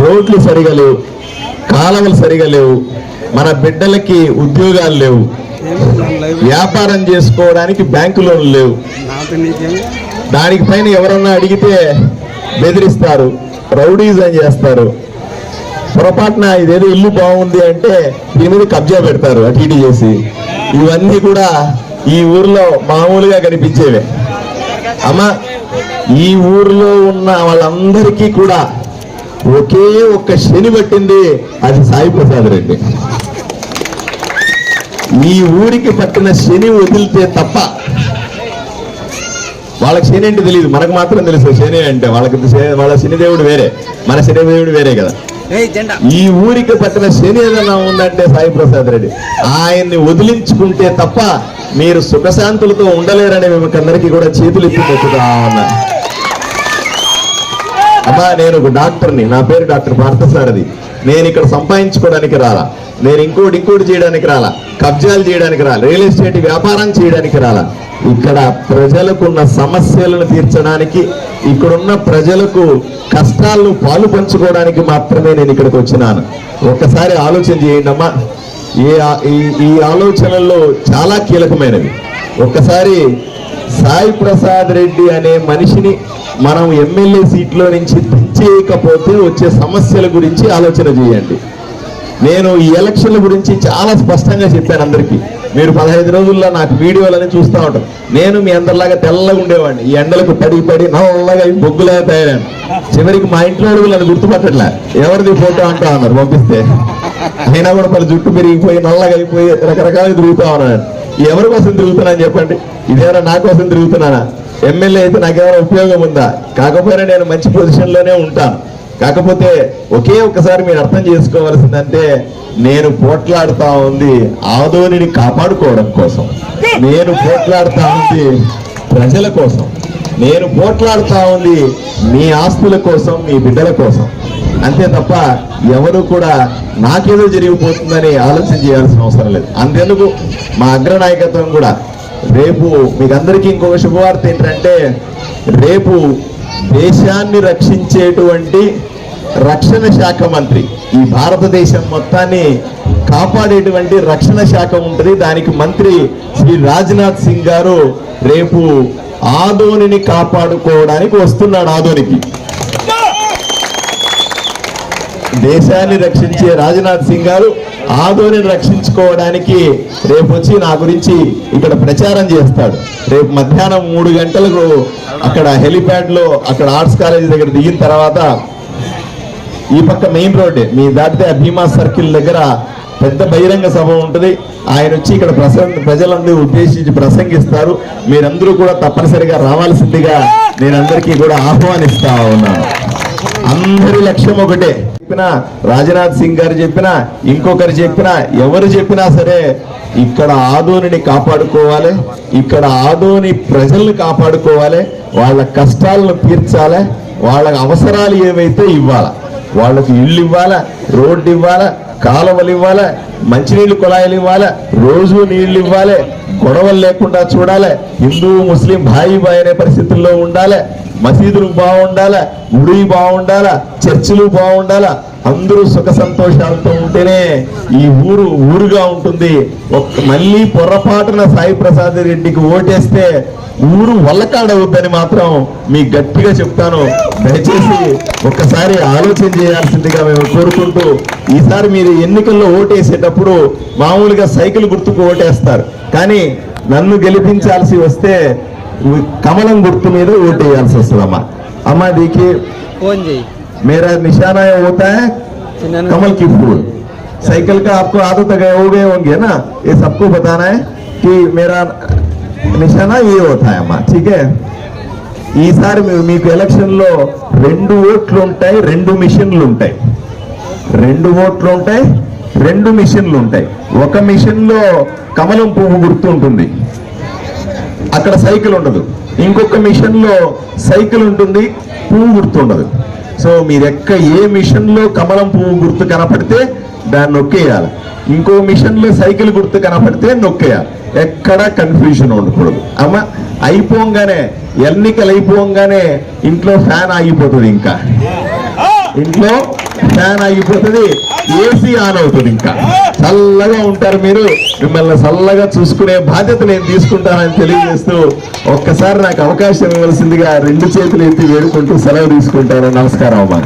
రోడ్లు సరిగా లేవు కాలువలు సరిగా లేవు మన బిడ్డలకి ఉద్యోగాలు లేవు. వ్యాపారం చేసుకోవడానికి బ్యాంకు లోన్లు లేవు. దానికి పైన ఎవరన్నా అడిగితే బెదిరిస్తారు రౌడీజం చేస్తారు. పొరపాటున ఇదేదో ఇల్లు బాగుంది అంటే దీని మీద కబ్జా పెడతారు అటు ఇటు చేసి. ఇవన్నీ కూడా ఈ ఊర్లో మామూలుగా కనిపించేవే. అమ్మా ఈ ఊర్లో ఉన్న వాళ్ళందరికీ కూడా ఒకే ఒక్క శని పట్టింది అది సాయి ప్రసాద్ రెడ్డి. ఈ ఊరికి పట్టిన శని వదిలితే తప్ప వాళ్ళకి శని అంటే తెలియదు మనకు మాత్రం తెలుసు శని అంటే. వాళ్ళకి వాళ్ళ శనిదేవుడు వేరే మన శనిదేవుడు వేరే కదా. ఈ ఊరికి పట్టిన శని ఏదైనా ఉందంటే సాయి ప్రసాద్ రెడ్డి. ఆయన్ని వదిలించుకుంటే తప్ప మీరు సుఖశాంతులతో ఉండలేరని మీకు అందరికీ కూడా చేతులు ఎత్తి ఉన్నా. అమ్మా నేను ఒక డాక్టర్ని. నా పేరు డాక్టర్ పార్థసారథి నేను ఇక్కడ సంపాదించుకోవడానికి రాలా. నేను ఇంకోటి ఇంకోటి చేయడానికి రాలా. కబ్జాలు చేయడానికి రాలా. రియల్ ఎస్టేట్ వ్యాపారం చేయడానికి రాలా. ఇక్కడ ప్రజలకున్న సమస్యలను తీర్చడానికి ఇక్కడున్న ప్రజలకు కష్టాలను పాలు పంచుకోవడానికి మాత్రమే నేను ఇక్కడికి వచ్చినాను. ఒక్కసారి ఆలోచన చేయండి అమ్మా. ఈ ఈ- ఈ ఆలోచనల్లో చాలా కీలకమైనవి. ఒక్కసారి సాయి ప్రసాద్ రెడ్డి అనే మనిషిని మనం ఎమ్మెల్యే సీట్లో నుంచి దించేయకపోతే వచ్చే సమస్యల గురించి ఆలోచన చేయండి. నేను ఈ ఎలక్షన్ల గురించి చాలా స్పష్టంగా చెప్పాను అందరికీ. మీరు పదహైదు రోజుల్లో నాకు వీడియోలని చూస్తూ ఉంటారు. నేను మీ అందరిలాగా తెల్లగా ఉండేవాడిని. ఈ ఎండలకు పడి పడి నల్లగా బొగ్గులాగా తయారాను చివరికి మా ఇంట్లో అడుగు నన్ను గుర్తుపట్టట్లే. ఎవరిది ఫోటో అంటా ఉన్నారు పంపిస్తే. అయినా కూడా మరి జుట్టు పెరిగిపోయి నల్లగా అయిపోయి రకరకాలుగా తిరుగుతా ఉన్నాను. ఎవరి కోసం తిరుగుతున్నాను చెప్పండి. ఇదేమైనా నా కోసం తిరుగుతున్నానా? ఎమ్మెల్యే అయితే నాకేమైనా ఉపయోగం ఉందా? కాకపోయినా నేను మంచి పొజిషన్లోనే ఉంటాను. కాకపోతే ఒకే ఒక్కసారి మీరు అర్థం చేసుకోవాల్సిందంటే నేను పోట్లాడుతా ఉంది ఆదోనిని కాపాడుకోవడం కోసం. నేను పోట్లాడుతా ఉంది ప్రజల కోసం. నేను పోట్లాడుతా ఉంది మీ ఆస్తుల కోసం మీ బిడ్డల కోసం. అంతే తప్ప ఎవరు కూడా నాకేదో జరిగిపోతుందని ఆలోచన చేయాల్సిన అవసరం లేదు. అంతెందుకు మా అగ్రనాయకత్వం కూడా రేపు మీకు అందరికీ ఇంకొక శుభవార్త ఏంటంటే రేపు దేశాన్ని రక్షించేటువంటి రక్షణ శాఖ మంత్రి ఈ భారతదేశం మొత్తాన్ని కాపాడేటువంటి రక్షణ శాఖ ఉంటుంది. దానికి మంత్రి శ్రీ రాజ్నాథ్ సింగ్ గారు రేపు ఆదోనిని కాపాడుకోవడానికి వస్తున్నాడు ఆదోనికి. దేశాన్ని రక్షించే రాజ్నాథ్ సింగ్ గారు ఆధోనిని రక్షించుకోవడానికి రేపు వచ్చి నా గురించి ఇక్కడ ప్రచారం చేస్తాడు. రేపు మధ్యాహ్నం మూడు గంటలకు అక్కడ హెలిప్యాడ్లో అక్కడ ఆర్ట్స్ కాలేజ్ దగ్గర దిగిన తర్వాత ఈ పక్క మెయిన్ రోడ్డే మీ దాటితే ఆ భీమా సర్కిల్ దగ్గర పెద్ద బహిరంగ సభ ఉంటుంది. ఆయన వచ్చి ఇక్కడ ప్రసంగ ప్రజలందరూ ఉద్దేశించి ప్రసంగిస్తారు. మీరందరూ కూడా తప్పనిసరిగా రావాల్సిందిగా నేను అందరికీ కూడా ఆహ్వానిస్తా ఉన్నాను. అందరి లక్ష్యం ఒకటే. చెప్పినా రాజనాథ్ సింగ్ గారు చెప్పినా ఇంకొకరు చెప్పినా ఎవరు చెప్పినా సరే ఇక్కడ ఆదోనిని కాపాడుకోవాలి ఇక్కడ ఆదోని ప్రజల్ని కాపాడుకోవాలి వాళ్ళ కష్టాలను తీర్చాలి వాళ్ళ అవసరాలు ఏవైతే ఇవ్వాలి వాళ్ళకి ఇల్లు ఇవ్వాలా రోడ్డు ఇవ్వాలా కాలువలు ఇవ్వాలా మంచినీళ్ళు కుళాయిలు ఇవ్వాలా రోజు నీళ్ళు ఇవ్వాలి గొడవలు లేకుండా చూడాలి హిందూ ముస్లిం భాయి భాయి అనే పరిస్థితుల్లో ఉండాలి మసీదులు బాగుండాలి గుడి బాగుండాలా చర్చిలు బాగుండాలా అందరూ సుఖ సంతోషాలతో ఉంటేనే ఈ ఊరు ఊరుగా ఉంటుంది. ఒక్క మళ్ళీ పొరపాటున సాయి ప్రసాద్ రెడ్డికి ఓటేస్తే ఊరు వల్లకాడవద్దని మాత్రం మీ గట్టిగా చెప్తాను. దయచేసి ఒక్కసారి ఆలోచన చేయాల్సిందిగా మేము కోరుకుంటూ ఈసారి మీరు ఎన్నికల్లో ఓటేసేటప్పుడు మామూలుగా సైకిల్ గుర్తుకు ఓటేస్తారు. కానీ నన్ను గెలిపించాల్సి వస్తే కమలం గుర్తు మీద ఓటేయాల్సి వస్తుంది అమ్మా అమ్మా దీనికి ఫోన్ చేయి मेरा निशाना ये होता है चिन्ह- कमल की फूल साइकिल का आपको आदत गए हो गए होंगे ना ये सबको बताना है कि मेरा निशाना ये होता है అమ్మా ठीक है ఈసారి మీ- మీకు ఎలక్షన్ లో రెండు ఓట్లు ఉంటాయి రెండు మిషన్లు ఉంటాయి రెండు ఓట్లు ఉంటాయి రెండు మిషన్లు ఉంటాయి ఒక మిషన్ లో కమలం పువ్వు గుర్తు ఉంటుంది అక్కడ సైకిల్ ఉండదు ఇంకొక మిషన్లో సైకిల్ ఉంటుంది పువ్వు గుర్తు ఉండదు. సో మీరు ఎక్క ఏ మిషన్లో కమలం పువ్వు గుర్తు కనపడితే దాన్ని నొక్కేయాలి. ఇంకో మిషన్లో సైకిల్ గుర్తు కనపడితే నొక్కేయాలి. ఎక్కడ కన్ఫ్యూజన్ ఉండకూడదు. అమ్మ అయిపోగానే ఎన్నికలు అయిపోగానే ఇంట్లో ఫ్యాన్ ఆగిపోతుంది ఇంకా. ఇంట్లో ఫ్యాన్ ఆగిపోతుంది ఏసీ ఆన్ అవుతుంది ఇంకా. చల్లగా ఉంటారు మీరు. మిమ్మల్ని చల్లగా చూసుకునే బాధ్యత నేను తీసుకుంటానని తెలియజేస్తూ ఒక్కసారి నాకు అవకాశం ఇవ్వాల్సిందిగా రెండు చేతులు ఎత్తి వేడుకుంటూ సెలవు తీసుకుంటాను. నమస్కారం అమ్మా.